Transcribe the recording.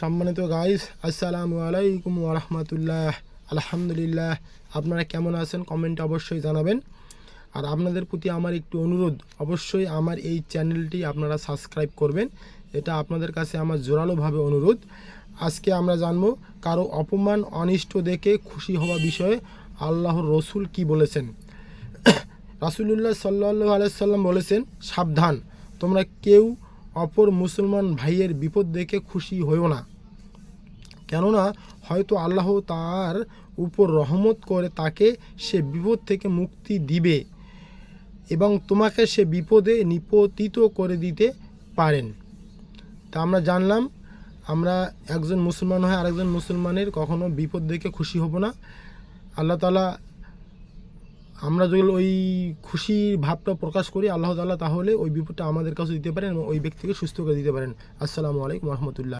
সম্মানিত গাইস আসসালামু আলাইকুম ওরহমতুল্লাহ আলহামদুলিল্লাহ। আপনারা কেমন আছেন? কমেন্টে অবশ্যই জানাবেন। আর আপনাদের প্রতি আমার একটু অনুরোধ, অবশ্যই আমার এই চ্যানেলটি আপনারা সাবস্ক্রাইব করবেন। এটা আপনাদের কাছে আমার জোরালোভাবে অনুরোধ। আজকে আমরা জানব, কারও অপমান, অনিষ্ট দেখে খুশি হওয়া বিষয়ে আল্লাহর রসুল কি বলেছেন? রাসুলুল্লাহ সাল্লাহ আলাইসাল্লাম বলেছেন, সাবধান। তোমরা কেউ অপর মুসলমান ভাইয়ের বিপদ দেখে খুশি হইও না। কেননা হয়তো আল্লাহ তার উপর রহমত করে তাকে সে বিপদ থেকে মুক্তি দিবে এবং তোমাকে সে বিপদে নিপতিত করে দিতে পারেন। তা আমরা জানলাম, আমরা একজন মুসলমান হয় আরেকজন মুসলমানের কখনো বিপদ দেখে খুশি হব না। আল্লাহ তালা আমরা যদি ওই খুশির ভাবটা প্রকাশ করি, আল্লাহ তাহলে ওই বিপদটা আমাদের কাছে দিতে পারেন এবং ওই ব্যক্তিকে সুস্থ করে দিতে পারেন। আসসালামু আলাইকুম রহমতুল্লাহ।